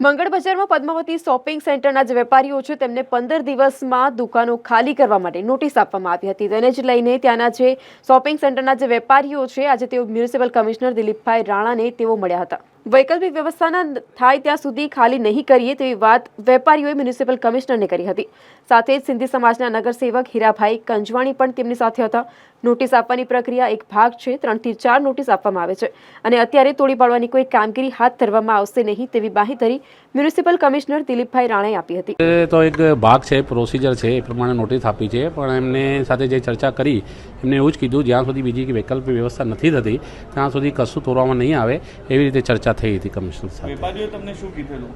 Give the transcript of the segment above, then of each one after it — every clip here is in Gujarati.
મંગળ બજારમાં પદ્માવતી શોપિંગ સેન્ટરના જે વેપારીઓ છે, તેમને પંદર દિવસમાં દુકાનો ખાલી કરવા માટે નોટિસ આપવામાં આવી હતી. તેને જ લઈને ત્યાંના જે શોપિંગ સેન્ટરના જે વેપારીઓ છે, આજે તેઓ મ્યુનિસિપલ કમિશનર દિલીપભાઈ રાણાને તેઓ મળ્યા હતા. વૈકલ્પિક વ્યવસ્થાના થાય ત્યાં સુધી ખાલી નહીં કરીએ તેવી વાત વેપારીઓએ મ્યુનિસિપલ કમિશનરને કરી હતી. સાથે જ સિંધી સમાજના નગરસેવક હીરાભાઈ કંજવાણી પણ તેમની સાથે હતા. નોટિસ આપવાની પ્રક્રિયા એક ભાગ છે, ત્રણથી ચાર નોટિસ આપવામાં આવે છે અને અત્યારે તોડી પાડવાની કોઈ કામગીરી હાથ ધરવામાં આવશે નહીં તેવી બાંહેધરી મ્યુનિસિપલ કમિશનર દિલીપભાઈ રાણાએ આપી હતી. તો એક ભાગ છે પ્રોસિજર છે, એ પ્રમાણે નોટિસ આપી છે, પણ એમને સાથે જે ચર્ચા કરી, એમને એવું જ કીધું, જ્યાં સુધી બીજી વૈકલ્પિક વ્યવસ્થા નથી થતી, ત્યાં સુધી કશું તોડવામાં નહીં આવે એવી રીતે ચર્ચા થઈ હતી કમિશનર સાથે. વેપારીઓ તમને શું કીધેલું?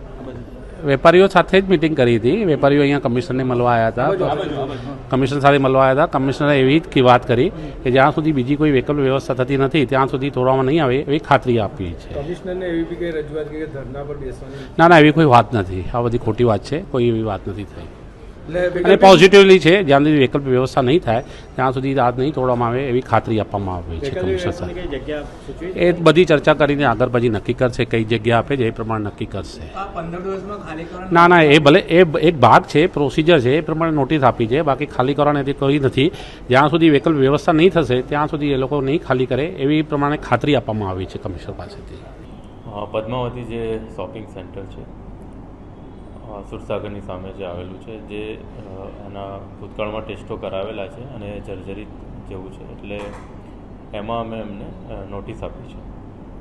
વેપારીઓ સાથે જ મિટિંગ કરી હતી. વેપારીઓ અહીંયા કમિશનરને મળવા આવ્યા હતા. કમિશનર સાથે મળવા આવ્યા હતા. કમિશનરે એવી જ વાત કરી કે જ્યાં સુધી બીજી કોઈ વિકલ્પ વ્યવસ્થા થતી નથી ત્યાં સુધી તોડવામાં નહીં આવે એવી ખાતરી આપી છે. ના ના એવી કોઈ વાત નથી. આ બધી ખોટી વાત છે. કોઈ એવી વાત નથી થઈ. અને પોઝિટિવલી છે. જ્યાં સુધી વિકલ્પ વ્યવસ્થા નહીં થાય ત્યાં સુધી આ નહીં તોડવામાં આવે એવી ખાતરી આપવામાં આવી છે કમિશનર સાહેબ. એ બધી ચર્ચા કરીને આગળ પછી નક્કી કરશે કઈ જગ્યા આપે છે એ પ્રમાણે નક્કી કરશે. આ પંદર દિવસમાં ખાલી કરવાનું ના ના એ ભલે એ એક ભાગ છે પ્રોસિજર છે એ પ્રમાણે નોટિસ આપી છે બાકી ખાલી કરવાની કોઈ નથી. જ્યાં સુધી વિકલ્પ વ્યવસ્થા નહીં થશે ત્યાં સુધી એ લોકો નહીં ખાલી કરે એવી પ્રમાણે ખાતરી આપવામાં આવી છે કમિશનર પાસેથી. પદ્માવતી જે શોપિંગ સેન્ટર છે સુરસાગરની સામે જે આવેલું છે, જે એના ભૂતકાળમાં ટેસ્ટો કરાવેલા છે અને જર્જરિત જેવું છે. એટલે એમાં અમે એમને નોટિસ આપી છે.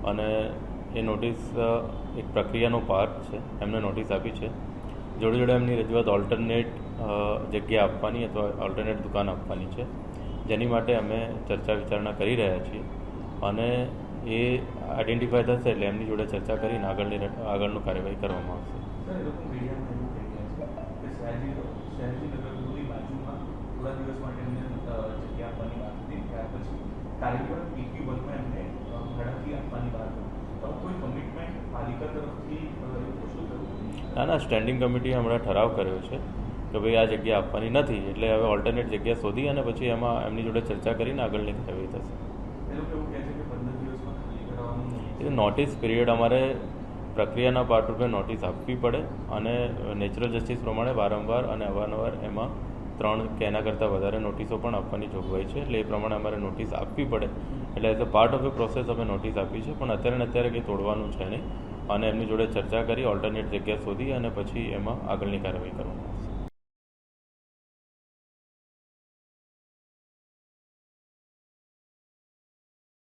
અને એ નોટિસ એક પ્રક્રિયાનો પાર્ટ છે. એમને નોટિસ આપી છે. જોડે જોડે એમની રજૂઆત ઓલ્ટરનેટ જગ્યા આપવાની અથવા ઓલ્ટરનેટ દુકાન આપવાની છે. જેની માટે અમે ચર્ચા વિચારણા કરી રહ્યા છીએ. અને એ આઈડેન્ટિફાય થશે એટલે એમની જોડે ચર્ચા કરીને આગળની આગળનું કાર્યવાહી કરવામાં આવશે. ના ના સ્ટેન્ડિંગ કમિટીએ હમણાં ઠરાવ કર્યો છે કે ભાઈ આ જગ્યા આપવાની નથી. એટલે હવે ઓલ્ટરનેટ જગ્યા શોધી અને પછી એમાં એમની જોડે ચર્ચા કરીને આગળની કાર્યવાહી થશે. એ લોકો એવું કહે છે કે પંદર દિવસમાં ખાલી કરાવવાનું એ નોટિસ પીરિયડ અમારે પ્રક્રિયાના પાર્ટરૂપે નોટિસ આપવી પડે અને નેચરલ જસ્ટિસ પ્રમાણે વારંવાર અને અવારનવાર એમાં ત્રણ કે એના કરતાં વધારે નોટિસો પણ આપવાની જોગવાઈ છે. એટલે એ પ્રમાણે અમારે નોટિસ આપવી પડે. એટલે as a part of a process અમે નોટિસ આપી છે પણ અત્યારે ને અત્યારે કંઈ તોડવાનું છે નહીં. અને એમની જોડે ચર્ચા કરી ઓલ્ટરનેટ જગ્યા શોધી અને પછી એમાં આગળની કાર્યવાહી કરવાની.